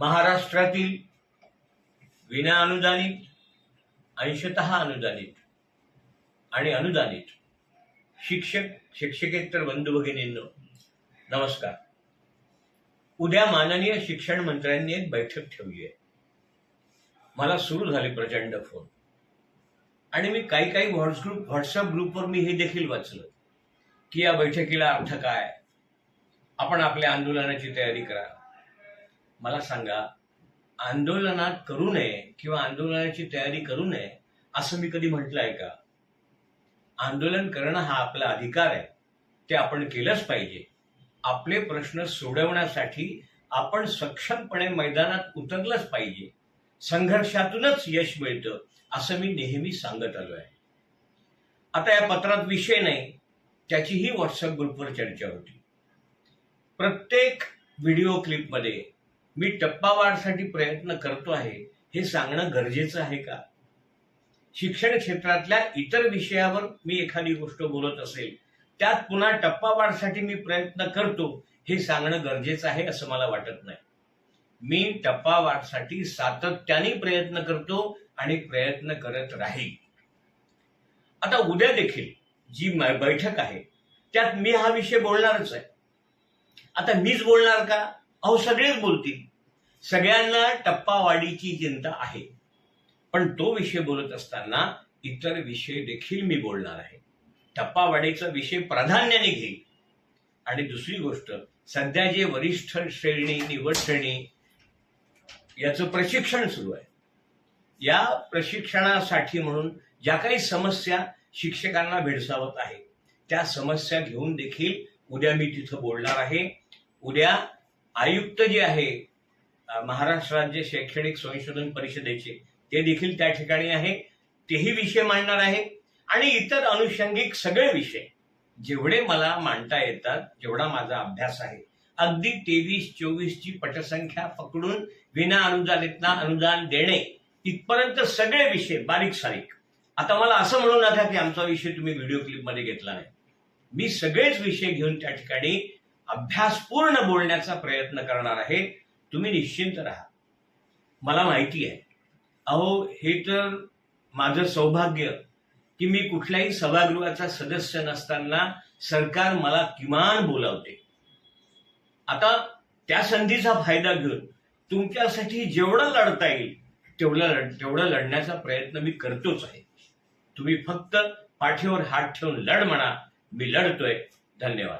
महाराष्ट्रातील विना अनुदानित अंशतः अनुदानित आणि अनुदानित शिक्षक शिक्षकेतर बंधू भगिनींनो नमस्कार. उद्या माननीय शिक्षण मंत्र्यांनी एक बैठक ठेवली आहे. मला सुरू झाले प्रचंड फोन. आणि मी काही काही व्हॉट्स ग्रुप व्हॉट्सअप ग्रुपवर मी हे देखील वाचलं की या बैठकीला अर्थ काय? आपण आपल्या आंदोलनाची तयारी करा. मला सांगा आंदोलनात करू नये किंवा आंदोलनाची तयारी करू नये असं मी कधी म्हटलं आहे का? आंदोलन करणं हा आपला अधिकार आहे. ते आपण केलंच पाहिजे. आपले प्रश्न सोडवण्यासाठी आपण सक्षमपणे मैदानात उतरलंच पाहिजे. संघर्षातूनच यश मिळतं असं मी नेहमी सांगत आलो आहे आता या पत्रात विषय नाही त्याचीही व्हॉट्सअप ग्रुपवर चर्चा होती. प्रत्येक व्हिडिओ क्लिपमध्ये मी टप्पावाढसाठी प्रयत्न करतो आहे हे सांगणं गरजेचं आहे का? शिक्षण क्षेत्रातल्या इतर विषयावर मी एखादी गोष्ट बोलत असेल त्यात पुन्हा टप्पावाढसाठी मी प्रयत्न करतो हे सांगणं गरजेचं आहे असं मला वाटत नाही. मी टप्पावाढसाठी सातत्याने प्रयत्न करतो आणि प्रयत्न करत राहील. आता उद्या देखील जी बैठक आहे त्यात मी हा विषय बोलणारच आहे. आता मीच बोलणार का? अहो सगळेच बोलतील सगळ्यांना टप्पावाढीची चिंता आहे. पण तो विषय बोलत असताना इतर विषय देखील मी बोलणार आहे. टप्पावाडीचा विषय प्राधान्याने घेईल. आणि दुसरी गोष्ट सध्या जे वरिष्ठ श्रेणी निवड श्रेणी याचं प्रशिक्षण सुरू आहे. या प्रशिक्षणासाठी म्हणून ज्या काही समस्या शिक्षकांना भेडसावत आहे त्या समस्या घेऊन देखील उद्या मी तिथं बोलणार आहे. उद्या आयुक्त जे आहे महाराष्ट्र राज्य शैक्षणिक संशोधन परिषदेचे ते देखील त्या ठिकाणी आहे. तेही विषय मांडणार आहे. आणि इतर अनुषंगिक सगळे विषय जेवढे मला मांडता येतात जेवढा माझा अभ्यास आहे अगदी तेवीस चोवीसची पटसंख्या पकडून विना अनुदानितना अनुदान देणे इथपर्यंत सगळे विषय बारीक सारीक. आता मला असं म्हणू नका की आमचा विषय तुम्ही व्हिडिओ क्लिपमध्ये घेतला नाही. मी सगळेच विषय घेऊन त्या ठिकाणी अभ्यासपूर्ण बोलण्याचा प्रयत्न करणार आहे. तुम्ही निश्चिंत राहा. मला माहिती आहे. अहो हे तर माझं सौभाग्य की मी कुठल्याही सभागृहाचा सदस्य नसताना सरकार मला किमान बोलावते. आता त्या संधीचा फायदा घेऊन तुमच्यासाठी जेवढं लढता येईल तेवढं लढ तेवढं लढण्याचा प्रयत्न मी करतोच आहे. तुम्ही फक्त पाठीवर हात ठेवून लढ म्हणा. मी लढतोय. धन्यवाद.